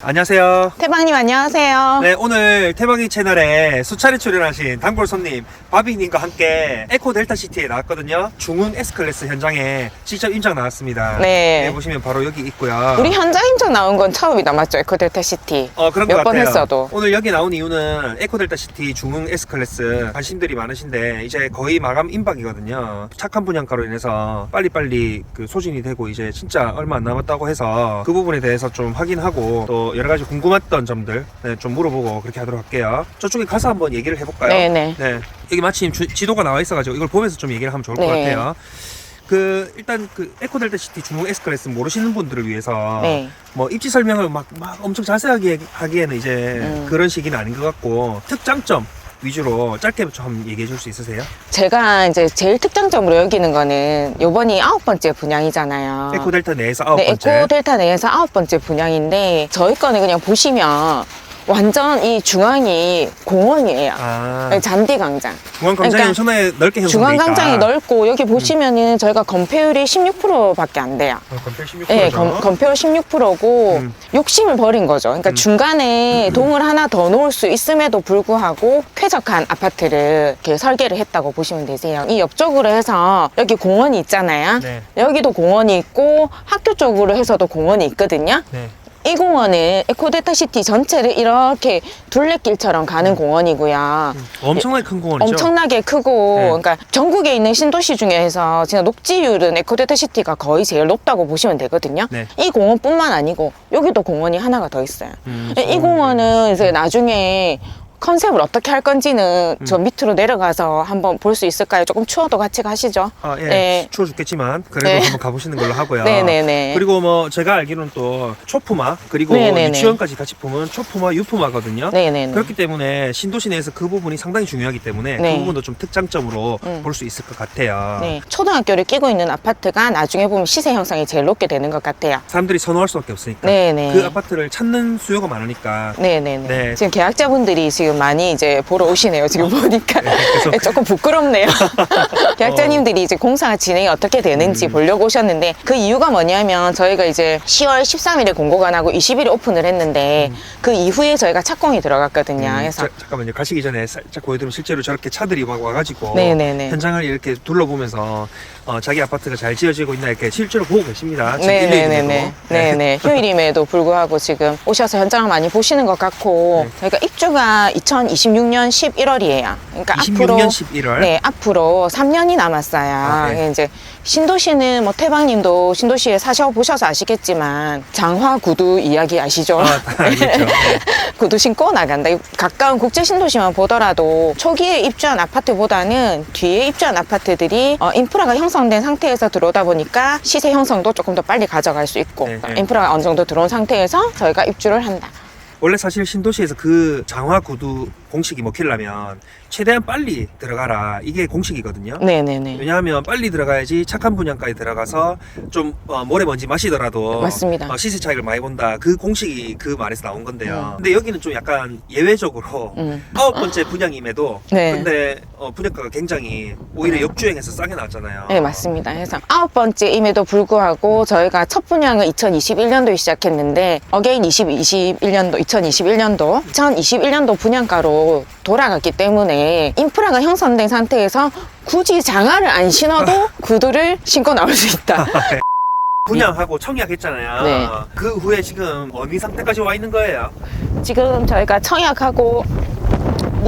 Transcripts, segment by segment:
안녕하세요. 태방님 안녕하세요. 네, 오늘 태방이 채널에 수차례 출연하신 단골 손님 바비님과 함께 에코 델타 시티에 나왔거든요. 중흥 S클래스 현장에 직접 임장 나왔습니다. 네. 보시면 바로 여기 있고요. 우리 현장 인정 나온 건 처음이다 맞죠? 에코 델타 시티. 어, 그런 것몇번 같아요. 했어도. 오늘 여기 나온 이유는 에코 델타 시티 중흥 S클래스 관심들이 많으신데 이제 거의 마감 임박이거든요. 착한 분양가로 인해서 빨리빨리 그 소진이 되고 이제 진짜 얼마 안 남았다고 해서 그 부분에 대해서 좀 확인하고 또 여러 가지 궁금했던 점들 네, 좀 물어보고 그렇게 하도록 할게요. 저쪽에 가서 한번 얘기를 해볼까요? 네네. 네. 여기 마침 주- 지도가 나와 있어가지고 이걸 보면서 좀 얘기를 하면 좋을 것 네. 같아요. 그 일단 그 에코델타 시티 중흥 S클래스 모르시는 분들을 위해서 네. 뭐 입지 설명을 막, 막 엄청 자세하게 하기에는 이제 음. 그런 시기는 아닌 것 같고 특장점 위주로 짧게 좀 얘기해 줄 수 있으세요? 제가 이제 제일 특장점으로 여기는 거는 요번이 아홉 번째 분양이잖아요. 에코델타 내에서 아홉 네, 번째 에코델타 내에서 아홉 번째 분양인데 저희 거는 그냥 보시면 완전 이 중앙이 공원이에요. 아 네, 잔디 광장. 중앙광장이 그러니까 엄청나게 넓게 형성돼 중앙 광장이 넓고 여기 보시면은 저희가 건폐율이 16%밖에 안 돼요. 어, 건폐 16%죠? 네, 건, 건폐율 16%고 음. 욕심을 버린 거죠. 그러니까 음. 중간에 동을 하나 더 놓을 수 있음에도 불구하고 쾌적한 아파트를 이렇게 설계를 했다고 보시면 되세요. 이 옆쪽으로 해서 여기 공원이 있잖아요. 네. 여기도 공원이 있고 학교 쪽으로 해서도 공원이 있거든요. 네. 이 공원은 에코데타 시티 전체를 이렇게 둘레길처럼 가는 공원이고요. 엄청나게 큰 공원이죠? 엄청나게 크고 네. 그러니까 전국에 있는 신도시 중에서 진짜 녹지율은 에코데타 시티가 거의 제일 높다고 보시면 되거든요. 네. 이 공원뿐만 아니고 여기도 공원이 하나가 더 있어요. 음, 이 공원은 이제 나중에 컨셉을 어떻게 할 건지는 저 음. 밑으로 내려가서 한번 볼 수 있을까요? 조금 추워도 같이 가시죠. 아, 예. 네. 추워 죽겠지만 그래도 네. 한번 가보시는 걸로 하고요. 네네네. 그리고 뭐 제가 알기로는 또 초푸마 그리고 네네네. 유치원까지 같이 보면 초푸마, 유푸마거든요. 네네네. 그렇기 때문에 신도시 내에서 그 부분이 상당히 중요하기 때문에 네. 그 부분도 좀 특장점으로 음. 볼 수 있을 것 같아요. 네, 초등학교를 끼고 있는 아파트가 나중에 보면 시세 형성이 제일 높게 되는 것 같아요. 사람들이 선호할 수밖에 없으니까. 네네. 그 아파트를 찾는 수요가 많으니까. 네네네. 네. 지금 계약자분들이 지금 많이 이제 보러 오시네요. 지금 보니까 계속. 조금 부끄럽네요. 계약자님들이 이제 공사 진행이 어떻게 되는지 음. 보려고 오셨는데 그 이유가 뭐냐면 저희가 이제 10월 13일에 공고가 나고 20일에 오픈을 했는데 그 이후에 저희가 착공이 들어갔거든요. 음, 그래서 자, 잠깐만요. 가시기 전에 살짝 보여드리면 실제로 저렇게 차들이 막 와가지고 네네네. 현장을 이렇게 둘러보면서 어, 자기 아파트가 잘 지어지고 있나 이렇게 실제로 보고 계십니다. 지금. 네네네네. 네네. 휴일임에도 불구하고 지금 오셔서 현장을 많이 보시는 것 같고 네. 저희가 입주가 2026년 11월이에요. 그러니까 26년 앞으로 11월. 네, 앞으로 3년이 남았어요. 아, 네. 예, 이제 신도시는 뭐 태방님도 신도시에 사셔 보셔서 아시겠지만 장화 구두 이야기 아시죠? 아, 다 알겠죠. 네. 구두 신고 나간다. 이 가까운 국제 신도시만 보더라도 초기에 입주한 아파트보다는 뒤에 입주한 아파트들이 어, 인프라가 형성된 상태에서 들어오다 보니까 시세 형성도 조금 더 빨리 가져갈 수 있고 네, 네. 인프라가 어느 정도 들어온 상태에서 저희가 입주를 한다. 원래 사실 신도시에서 그 장화 구두 공식이 먹히려면 최대한 빨리 들어가라 이게 공식이거든요. 네네네. 왜냐하면 빨리 들어가야지 착한 분양가에 들어가서 좀 어, 모래먼지 마시더라도 맞습니다. 어, 시세 차익을 많이 본다 그 공식이 그 말에서 나온 건데요. 근데 여기는 좀 약간 예외적으로 음. 아홉 번째 분양임에도 네. 근데 어, 분양가가 굉장히 오히려 역주행해서 싸게 나왔잖아요. 네, 맞습니다. 그래서 아홉 번째임에도 불구하고 저희가 첫 분양을 2021년도에 시작했는데 어게인 2021년도, 2021년도, 2021년도 분양가로 돌아갔기 때문에 인프라가 형성된 상태에서 굳이 장화를 안 신어도 구두를 신고 나올 수 있다. 분양하고 청약했잖아요. 네. 그 후에 지금 어느 상태까지 와 있는 거예요? 지금 저희가 청약하고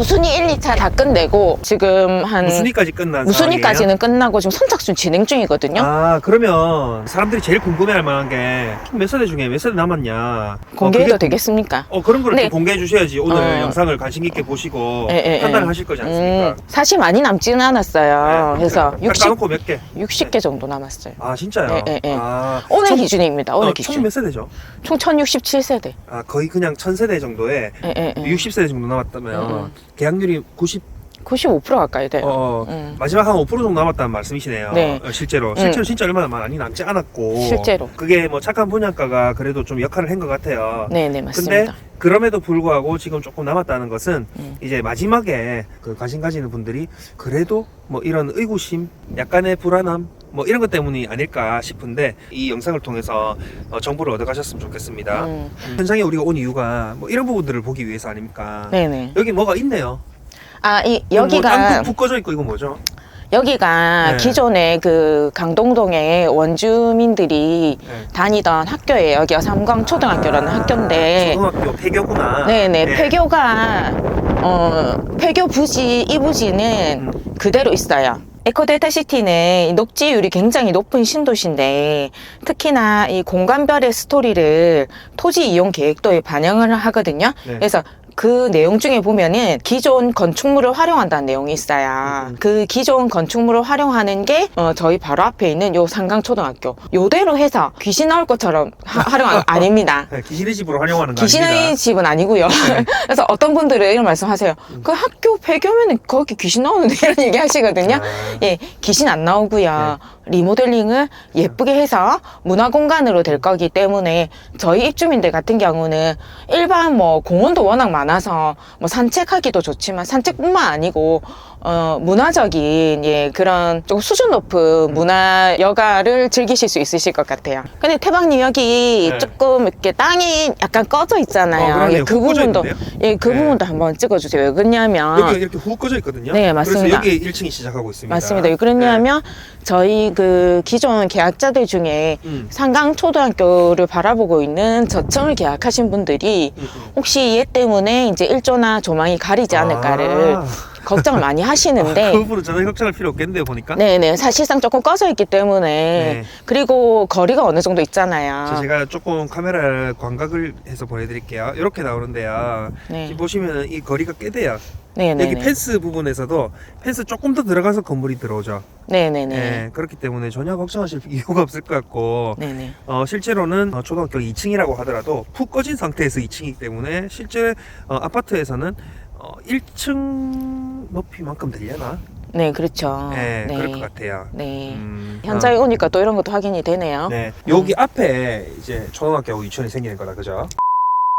무순위 1, 2차 다 끝내고 지금 한 무순위까지 끝난 무순위까지는 끝나고 지금 선착순 진행 중이거든요. 아 그러면 사람들이 제일 궁금해할 만한 게 몇 세대 중에 몇 세대 남았냐 공개해도 어, 그게- 되겠습니까? 어 그런 거를 네. 좀 공개해 주셔야지 오늘 어. 영상을 관심 있게 보시고 예, 예, 예. 판단을 하실 거지 않습니까? 음, 사실 많이 남지는 않았어요. 그래서 딱 60, 까놓고 몇 개? 60개 정도 남았어요. 아 진짜요? 예, 예, 예. 아, 오늘 총- 기준입니다. 오늘 어, 기준. 총 몇 세대죠? 총 1067세대. 아 거의 그냥 천 세대 정도에 예, 예, 예. 60세대 정도 남았다면 음, 음. 계약률이 90 95% 가까이 돼요. 어, 음. 마지막 한 5% 정도 남았다는 말씀이시네요. 네. 어, 실제로 실제로 진짜 얼마나 많이 남지 않았고 실제로. 그게 뭐 착한 분양가가 그래도 좀 역할을 한 것 같아요. 네, 네, 근데 맞습니다. 그럼에도 불구하고 지금 조금 남았다는 것은 음. 이제 마지막에 그 관심 가지는 분들이 그래도 뭐 이런 의구심, 약간의 불안함 뭐 이런 것 때문이 아닐까 싶은데 이 영상을 통해서 어, 정보를 얻어가셨으면 좋겠습니다. 음. 현장에 우리가 온 이유가 뭐 이런 부분들을 보기 위해서 아닙니까? 네네. 여기 뭐가 있네요. 아, 이, 뭐 여기가, 땅콩 푹 꺼져 있고 이거 뭐죠? 여기가 네. 기존에 그 강동동의 원주민들이 네. 다니던 학교예요. 여기가 삼광초등학교라는 학교인데. 초등학교 폐교구나. 네네. 네. 폐교가, 어, 폐교 부지, 이 부지는 음. 그대로 있어요. 에코델타시티는 녹지율이 굉장히 높은 신도시인데 특히나 이 공간별의 스토리를 토지 이용 계획도에 반영을 하거든요. 네. 그래서 그 내용 중에 보면은 기존 건축물을 활용한다는 내용이 있어요. 음. 그 기존 건축물을 활용하는 게 어, 저희 바로 앞에 있는 요 상강초등학교. 요대로 해서 귀신 나올 것처럼 하- 활용한 거 아닙니다. 네, 귀신의 집으로 활용하는 거 귀신의 아닙니다. 집은 아니고요. 그래서 어떤 분들은 이런 말씀하세요. 그 학교 폐교면 거기 귀신 나오는데 이런 얘기 하시거든요. 아. 예, 귀신 안 나오고요. 네. 리모델링을 예쁘게 해서 문화 공간으로 될 거기 때문에 저희 입주민들 같은 경우는 일반 뭐 공원도 워낙 많아서 뭐 산책하기도 좋지만 산책뿐만 아니고 어 문화적인 예 그런 조금 수준 높은 문화 여가를 즐기실 수 있으실 것 같아요. 근데 태박님 여기 네. 조금 이렇게 땅이 약간 꺼져 어, 있잖아요. 그러네요. 예, 그 훅 꺼져 부분도 있는데요? 예 그 네. 부분도 한번 찍어주세요. 왜 그러냐면 여기 이렇게 훅 꺼져 있거든요. 네, 맞습니다. 그래서 여기 1층이 시작하고 있습니다. 맞습니다. 왜 그러냐면 저희 그 기존 계약자들 중에 네. 음. 상강 초등학교를 바라보고 있는 저층을 계약하신 분들이 음, 음. 혹시 얘 때문에 이제 일조나 조망이 가리지 않을까를 아. 걱정을 많이 하시는데 그 부분은 전혀 걱정할 필요 없겠는데요, 보니까. 네네 사실상 조금 꺼져 있기 때문에 네. 그리고 거리가 어느 정도 자, 있잖아요. 제가 조금 카메라 광각을 해서 보여드릴게요. 이렇게 나오는데요. 네. 지금 보시면 이 거리가 꽤 돼요. 네네네. 여기 펜스 부분에서도 펜스 조금 더 들어가서 건물이 들어오죠. 네네네. 네, 그렇기 때문에 전혀 걱정하실 이유가 없을 것 같고 네네. 어, 실제로는 어, 초등학교 2층이라고 하더라도 푹 꺼진 상태에서 2층이기 때문에 실제 어, 아파트에서는 어, 1층 높이만큼 되려나? 네 그렇죠. 네, 그럴 것 같아요. 네. 음, 현장에 오니까 또 이런 것도 확인이 되네요. 네, 여기 앞에 이제 초등학교하고 유치원이 생기는 거다, 그죠?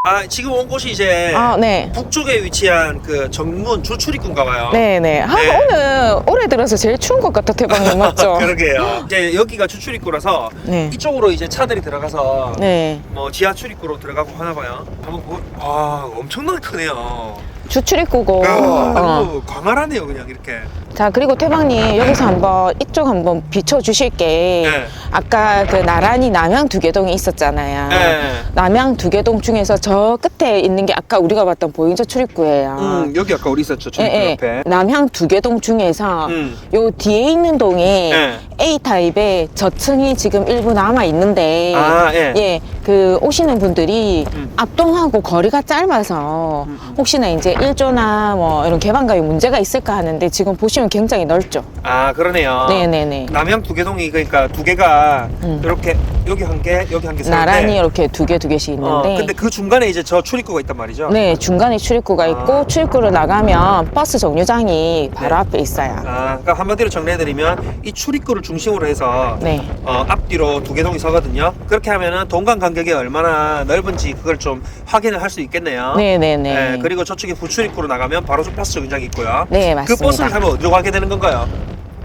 아, 지금 온 곳이 이제 아, 네. 북쪽에 위치한 그 정문 주출입구인가 봐요. 네 네. 아, 네. 오늘 올해 들어서 제일 추운 것 같아 대박님 맞죠? 그러게요. 이제 여기가 주출입구라서 네. 이쪽으로 이제 차들이 들어가서 네. 뭐 지하 출입구로 들어가고 하나 봐요. 한번 보. 아, 엄청나게 크네요. 주출입구고. 야, 어. 이거 광활하네요, 그냥 이렇게. 자 그리고 태박님 여기서 한번 이쪽 한번 비춰 주실게. 네. 아까 그 나란히 남양 두개동이 있었잖아요. 네. 남양 두개동 중에서 저 끝에 있는 게 아까 우리가 봤던 보행자 출입구예요. 음, 여기 아까 우리 있었죠, 출입구 예, 예. 옆에. 남양 두개동 중에서 음. 요 뒤에 있는 동에 네. A 타입의 저층이 지금 일부 남아 있는데 아, 예. 예, 그 오시는 분들이 음. 앞동하고 거리가 짧아서 음, 음. 혹시나 이제 일조나 뭐 이런 개방감에 문제가 있을까 하는데 지금 보시면 굉장히 넓죠. 아, 그러네요. 네네네. 남양 두 개동이 그러니까 두 개가 음. 이렇게 여기 한 개, 여기 한 개. 나란히 이렇게 두 개 두 개씩 어, 있는데 근데 그 중간에 이제 저 출입구가 있단 말이죠. 네 중간에 출입구가 있고 아. 출입구로 나가면 버스 정류장이 바로 앞에 있어요. 아, 그러니까 한마디로 정리해드리면 이 출입구를 중심으로 해서 네. 어, 앞뒤로 두 개 동이 서거든요. 그렇게 하면은 동간 간격이 얼마나 넓은지 그걸 좀 확인을 할 수 있겠네요. 네네네. 네, 그리고 저쪽에 부출입구로 나가면 바로 좀 버스 정류장이 있고요. 네 그 맞습니다. 버스를 타면 어디로 가게 되는 건가요?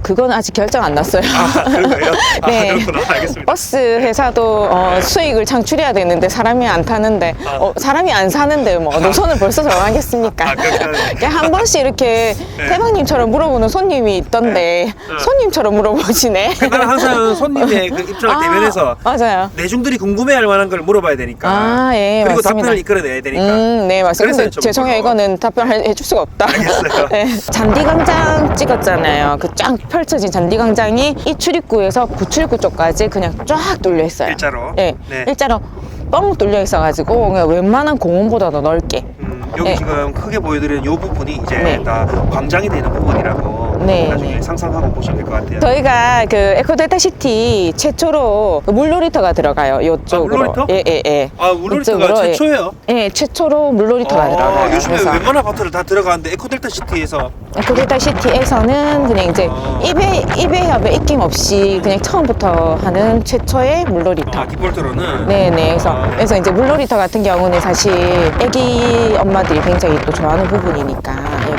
그건 아직 결정 안 났어요. 아, 거예요? 아, 네. 그렇구나. 알겠습니다. 버스 회사도 어, 수익을 창출해야 되는데 사람이 안 타는데 아. 어, 사람이 안 사는데 뭐 노선을 벌써 정하겠습니까? 아, 한 번씩 이렇게 네. 태박님처럼 물어보는 손님이 있던데 네. 손님처럼 물어보시네. 나는 항상 손님의 그 입장을 대변해서 아, 맞아요. 내중들이 궁금해할 만한 걸 물어봐야 되니까. 아, 예, 그리고 맞습니다. 답변을 이끌어내야 되니까. 음, 네, 맞습니다. 근데 죄송해요. 거죠. 이거는 답변해 줄 수가 없다. 알겠어요. 네. 잔디 광장 찍었잖아요. 그쫙 펼쳐진 잔디광장이 이 출입구에서 구출구 쪽까지 그냥 쫙 뚫려 있어요. 일자로. 네. 네. 일자로 뻥 뚫려 있어가지고 그냥 웬만한 공원보다 더 넓게. 음, 여기 네. 지금 크게 보여드리는 이 부분이 이제 네. 다 광장이 되는 부분이라고 네, 나중에 네. 상상하고 보시면 될 것 같아요. 저희가 그 에코델타 시티 최초로 그 물놀이터가 들어가요. 이쪽으로. 물놀이터? 예, 예, 예. 아, 물놀이터가 이쪽으로, 예. 최초예요? 예, 최초로 물놀이터가 아, 들어가요. 요즘에 그래서 웬만한 아파트를 다 들어가는데 에코델타 시티에서 에코델타 시티에서는 그냥 이제 아. 입에 입에 협에 입김 없이 그냥 처음부터 하는 최초의 물놀이터. 아, 디폴트로는 네네. 그래서, 아. 그래서 이제 물놀이터 같은 경우는 사실 애기 엄마들이 굉장히 또 좋아하는 부분이니까. 예.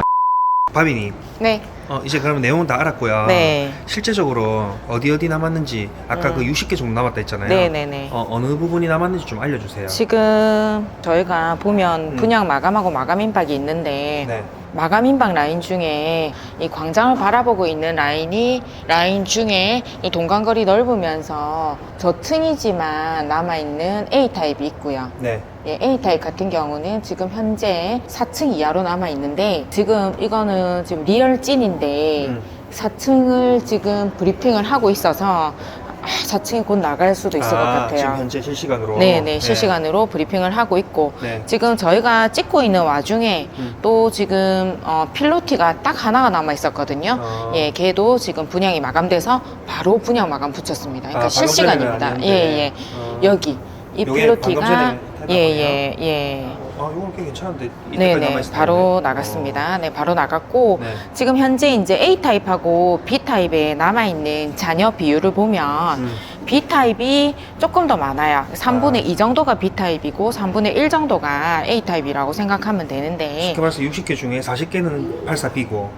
바비님 네. 어, 이제 그러면 내용은 다 알았고요. 네. 실제적으로 어디 어디 남았는지 아까 음. 그 60개 정도 남았다 했잖아요. 네네네. 어, 어느 부분이 남았는지 좀 알려주세요. 지금 저희가 보면 음. 분양 마감하고 마감 임박이 있는데 네. 마감 임박 라인 중에 이 광장을 바라보고 있는 라인이 라인 중에 이 동간거리 넓으면서 저층이지만 남아있는 A타입이 있고요. 네. 예, A타입 같은 경우는 지금 현재 4층 이하로 남아있는데 지금 이거는 지금 리얼 찐인데 음. 4층을 지금 브리핑을 하고 있어서 아, 4층이 곧 나갈 수도 있을 것 아, 같아요. 지금 현재 실시간으로. 네 네 실시간으로 브리핑을 하고 있고 네. 지금 저희가 찍고 있는 와중에 음. 또 지금 어, 필로티가 딱 하나가 남아 있었거든요. 어. 예, 걔도 지금 분양이 마감돼서 바로 분양 마감 붙였습니다. 그러니까 아, 방금 전에는 실시간입니다. 예, 예. 어. 여기 이 요게 필로티가 방금 전에 예. 아, 이건 꽤 괜찮은데. 이때까지 네네 남아있을 바로 텐데. 나갔습니다. 네 바로 나갔고 어. 네. 지금 현재 이제 A 타입하고 B 타입에 남아 있는 자녀 비율을 보면 음. B 타입이 조금 더 많아요. 3분의 아. 2 정도가 B 타입이고 3분의 1 정도가 A 타입이라고 생각하면 되는데 쉽게 말해서 60개 중에 40개는 84B고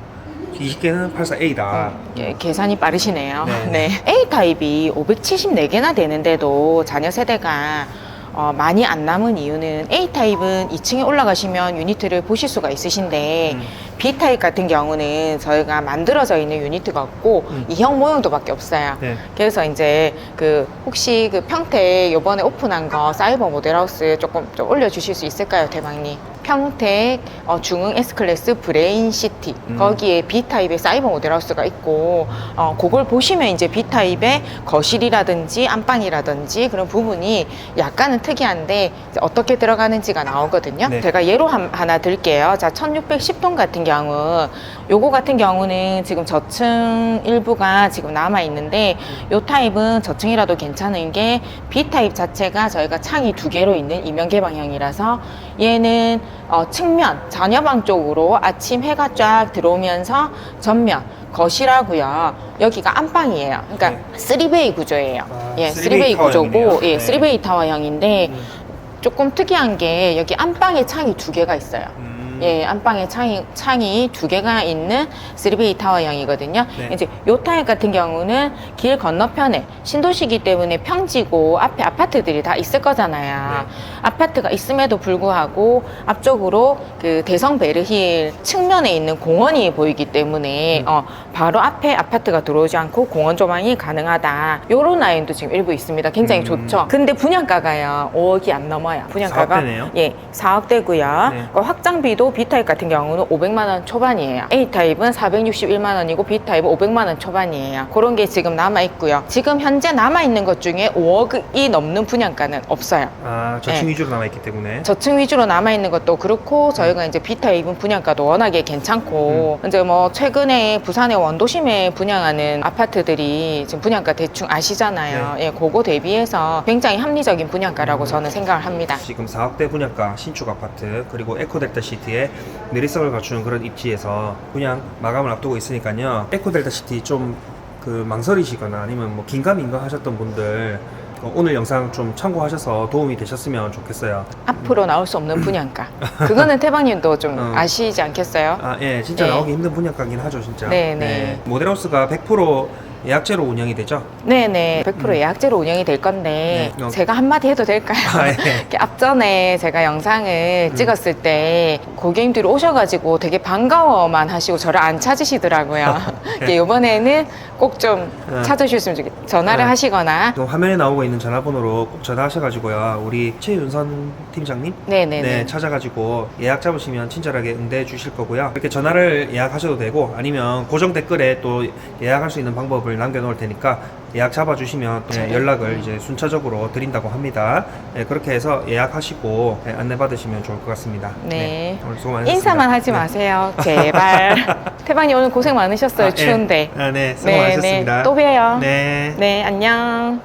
20개는 84A다. 예, 계산이 빠르시네요. 네. 네. A 타입이 574개나 되는데도 자녀 세대가 어, 많이 안 남은 이유는 A 타입은 2층에 올라가시면 유니트를 보실 수가 있으신데 음. B 타입 같은 경우는 저희가 만들어져 있는 유니트가 없고 음. 이형 모형도밖에 없어요. 네. 그래서 이제 그 혹시 그 평택 요번에 오픈한 거 사이버 모델하우스 조금 좀 올려주실 수 있을까요, 대박님? 평택 어, 중흥 S클래스 브레인 시티 음. 거기에 B 타입의 사이버 모델하우스가 있고 어, 그걸 보시면 이제 B 타입의 거실이라든지 안방이라든지 그런 부분이 약간은 특이한데 어떻게 들어가는지가 나오거든요. 네. 제가 예로 한- 하나 들게요. 자, 1610동 같은 경우 요거 같은 경우는 지금 저층 일부가 지금 남아 있는데 요 타입은 저층이라도 괜찮은 게 B 타입 자체가 저희가 창이 두 개로 있는 이면개 방향이라서 얘는 어, 측면 자녀방 쪽으로 아침 해가 쫙 들어오면서 전면 거실하고요. 여기가 안방이에요. 그러니까 네. 쓰리 3베이 구조예요. 아, 예, 3베이 3베이 구조고 타워형이네요. 예, 네. 3베이 타워형인데 음. 조금 특이한 게 여기 안방에 창이 두 개가 있어요. 음. 예, 안방에 창이, 창이 두 개가 있는 3베이 타워형이거든요. 네. 이제 요 타입 같은 경우는 길 건너편에 신도시기 때문에 평지고 앞에 아파트들이 다 있을 거잖아요. 네. 아파트가 있음에도 불구하고 앞쪽으로 그 대성 베르힐 측면에 있는 공원이 보이기 때문에 음. 어, 바로 앞에 아파트가 들어오지 않고 공원 조망이 가능하다. 요런 라인도 지금 일부 있습니다. 굉장히 음. 좋죠. 근데 분양가가요. 5억이 안 넘어요. 분양가가 4억대네요? 예, 4억대고요. 네. 확장비도 B타입 같은 경우는 500만 원 초반이에요. A타입은 461만 원이고 B타입은 500만 원 초반이에요. 그런 게 지금 남아 있고요. 지금 현재 남아 있는 것 중에 5억이 넘는 분양가는 없어요. 아, 저층 네. 위주로 남아있기 때문에. 저층 위주로 남아 있는 것도 그렇고 저희가 이제 B타입은 분양가도 워낙에 괜찮고 이제 뭐 최근에 부산의 원도심에 분양하는 아파트들이 지금 분양가 대충 아시잖아요. 예, 그거 대비해서 굉장히 합리적인 분양가라고 저는 생각을 합니다. 지금 4억대 분양가 신축 아파트 그리고 에코델타 시티 의 내리성을 갖추는 그런 입지에서 분양 마감을 앞두고 있으니까요. 에코 델타 시티 좀 그 망설이시거나 아니면 뭐 긴가민가 하셨던 분들 어, 오늘 영상 좀 참고하셔서 도움이 되셨으면 좋겠어요. 앞으로 나올 수 없는 분양가. 그거는 태방님도 좀 어. 아시지 않겠어요? 아, 예, 진짜 네. 나오기 힘든 분양가긴 하죠, 진짜. 네, 네. 모델하우스가 100% 예약제로 운영이 되죠. 네네. 100% 음. 예약제로 운영이 될 건데, 네. 어. 제가 한마디 해도 될까요? 아, 예. 이렇게 앞전에 제가 영상을 음. 찍었을 때 고객님들이 오셔가지고 되게 반가워만 하시고 저를 안 찾으시더라고요. 이렇게 이번에는 꼭좀 어. 찾으셨으면 좋겠어요. 전화를 네. 하시거나. 또 화면에 나오고 있는 전화번호로 꼭 전화하셔가지고요. 우리 최윤선 팀장님 네네네. 네, 찾아가지고 예약 잡으시면 친절하게 응대해 주실 거고요. 이렇게 전화를 예약하셔도 되고 아니면 고정 댓글에 또 예약할 수 있는 방법을 남겨놓을 테니까 예약 잡아주시면 네, 네. 연락을 이제 순차적으로 드린다고 합니다. 네, 그렇게 해서 예약하시고 네, 안내 받으시면 좋을 것 같습니다. 네. 오늘 수고 많으셨습니다. 인사만 하지 네. 마세요. 제발. 태방님 오늘 고생 많으셨어요. 아, 예. 추운데. 아, 네, 수고 네, 많으셨습니다. 네. 또 봬요. 네. 네, 안녕.